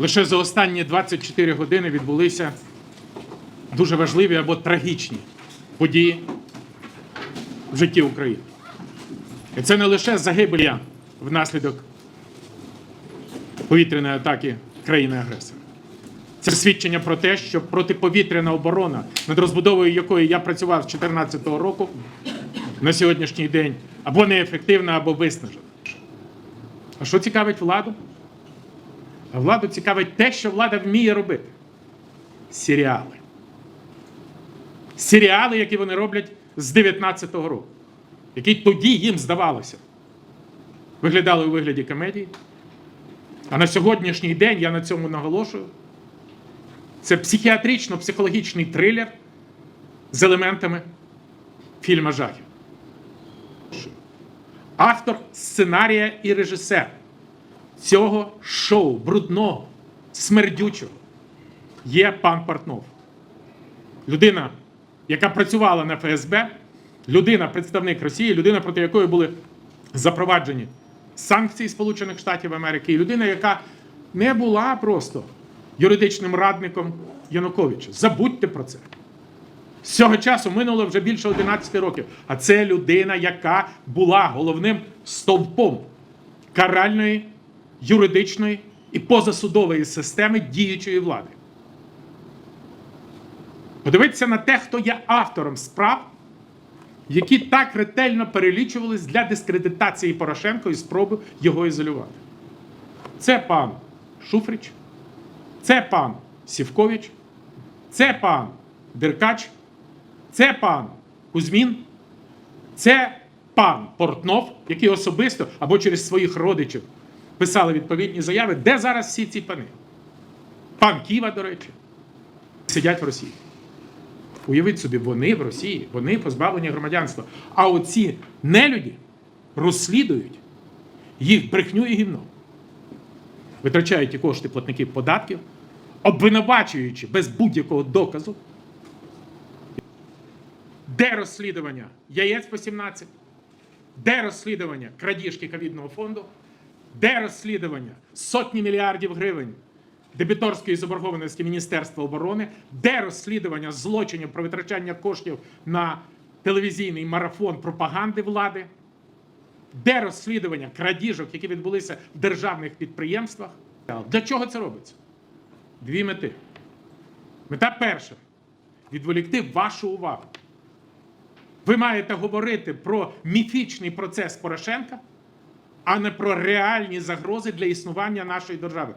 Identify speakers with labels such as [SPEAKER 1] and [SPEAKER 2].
[SPEAKER 1] Лише за останні 24 години відбулися дуже важливі або трагічні події в житті України. І це не лише загибель внаслідок повітряної атаки країни-агресора. Це свідчення про те, що протиповітряна оборона, над розбудовою якої я працював з 2014 року, на сьогоднішній день або неефективна, або виснажена. А що цікавить владу? А владу цікавить те, що влада вміє робити. Серіали. Серіали, які вони роблять з 19-го року, які тоді їм здавалося, виглядали у вигляді комедії. А на сьогоднішній день я на цьому наголошую. Це психіатрично-психологічний трилер з елементами фільма жахів. Автор сценарія і режисер цього шоу брудного, смердючого є пан Портнов. Людина, яка працювала на ФСБ, людина, представник Росії, людина, проти якої були запроваджені санкції Сполучених Штатів Америки, і людина, яка не була просто юридичним радником Януковича. Забудьте про це. З цього часу минуло вже більше 11 років. А це людина, яка була головним стовпом каральної, юридичної і позасудової системи діючої влади. Подивіться на те, хто є автором справ, які так ретельно перелічувались для дискредитації Порошенко і спроби його ізолювати. Це пан Шуфрич, це пан Сівкович, це пан Деркач, це пан Кузьмін, це пан Портнов, який особисто або через своїх родичів писали відповідні заяви. Де зараз всі ці пани? Пан Ківа, до речі, сидять в Росії. Уявіть собі, вони в Росії, вони позбавлені громадянства. А оці нелюді розслідують їх брехню і гімно. Витрачають ті кошти платників податків, обвинувачуючи без будь-якого доказу. Де розслідування яєць по 17? Де розслідування крадіжки ковідного фонду? Де розслідування сотні мільярдів гривень дебіторської заборгованості Міністерства оборони? Де розслідування злочинів про витрачання коштів на телевізійний марафон пропаганди влади? Де розслідування крадіжок, які відбулися в державних підприємствах? Для чого це робиться? Дві мети. Мета перша відволікти вашу увагу. Ви маєте говорити про міфічний процес Порошенка, а не про реальні загрози для існування нашої держави.